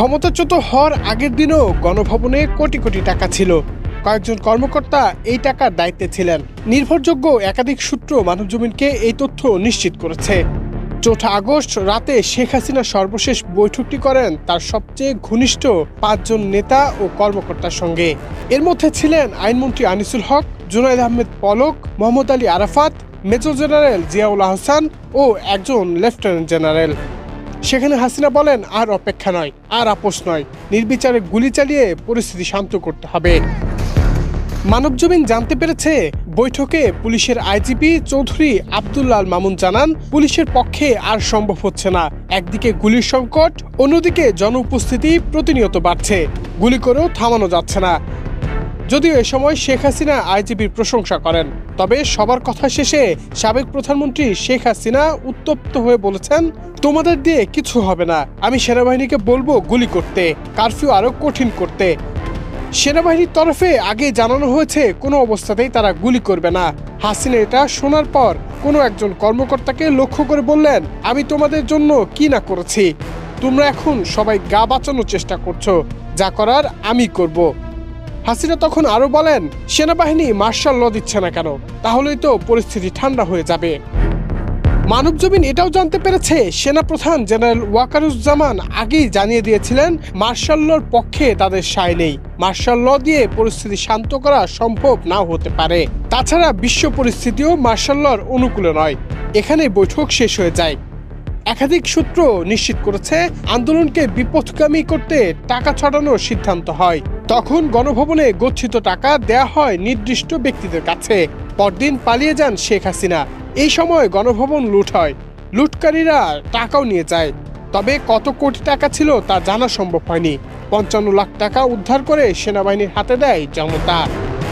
ক্ষমতাচ্যুত হওয়ার আগের দিনও গণভবনে কোটি কোটি টাকা ছিল। কয়েকজন কর্মকর্তা এই টাকার দায়িত্বে ছিলেন। নির্ভরযোগ্য একাধিক সূত্র মানবজমিনকে এই তথ্য নিশ্চিত করেছে। চৌঠা আগস্ট রাতে শেখ হাসিনা সর্বশেষ বৈঠকটি করেন তার সবচেয়ে ঘনিষ্ঠ পাঁচজন নেতা ও কর্মকর্তার সঙ্গে। এর মধ্যে ছিলেন আইনমন্ত্রী আনিসুল হক, জুনাইদ আহমেদ পলক, মোহাম্মদ আলী আরাফাত, মেজর জেনারেল জিয়াউল আহসান ও একজন লেফটেন্যান্ট জেনারেল। সেখানে হাসিনা বলেন, আর অপেক্ষা নয়, আর আপোষ নয়। নির্বিচারে গুলি চালিয়ে পরিস্থিতি শান্ত করতে হবে। মানবজমিন জানতে পেরেছে, বৈঠকে পুলিশের আইজিপি চৌধুরী আব্দুল্লাল মামুন জানান, পুলিশের পক্ষে আর সম্ভব হচ্ছে না। একদিকে গুলির সংকট, অন্যদিকে জনউপস্থিতি প্রতিনিয়ত বাড়ছে। গুলি করেও থামানো যাচ্ছে না। যদিও এ সময় শেখ হাসিনা আইজিপির প্রশংসা করেন, তবে সবার কথা শেষে সাবেক প্রধানমন্ত্রী শেখ হাসিনা উত্তপ্ত হয়ে বলেছেন, তোমাদের দিয়ে কিছু হবে না, আমি সেনাবাহিনীকে বলব গুলি করতে, কারফিউ আরও কঠিন করতে। সেনাবাহিনীর তরফে আগে জানানো হয়েছে, কোনো অবস্থাতেই তারা গুলি করবে না। হাসিনা এটা শোনার পর কোনো একজন কর্মকর্তাকে লক্ষ্য করে বললেন, আমি তোমাদের জন্য কি না করেছি? তোমরা এখন সবাই গা বাঁচানোর চেষ্টা করছ, যা করার আমি করব। হাসিনা তখন আরও বলেন, সেনাবাহিনী মার্শাল ল দিচ্ছে না কেন? তাহলেই তো পরিস্থিতি ঠান্ডা হয়ে যাবে। মানবজমিন এটাও জানতে পেরেছে, সেনাপ্রধান জেনারেল ওয়াকারুজ্জামান আগেই জানিয়ে দিয়েছিলেন মার্শাল লর পক্ষে তাদের সায় নেই। মার্শাল ল দিয়ে পরিস্থিতি শান্ত করা সম্ভব নাও হতে পারে। তাছাড়া বিশ্ব পরিস্থিতিও মার্শাল লর অনুকূলে নয়। এখানে বৈঠক শেষ হয়ে যায়। একাধিক সূত্র নিশ্চিত করেছে, আন্দোলনকে বিপথগামী করতে টাকা ছড়ানোর সিদ্ধান্ত হয়। তখন গণভবনে গচ্ছিত টাকা দেয়া হয় নির্দিষ্ট ব্যক্তিদের কাছে। পরদিন পালিয়ে যান শেখ হাসিনা। এই সময় গণভবন লুট হয়। লুটকারীরা টাকাও নিয়ে যায়। তবে কত কোটি টাকা ছিল তা জানা সম্ভব হয়নি। পঞ্চান্ন লাখ টাকা উদ্ধার করে সেনাবাহিনীর হাতে দেয় জনতা।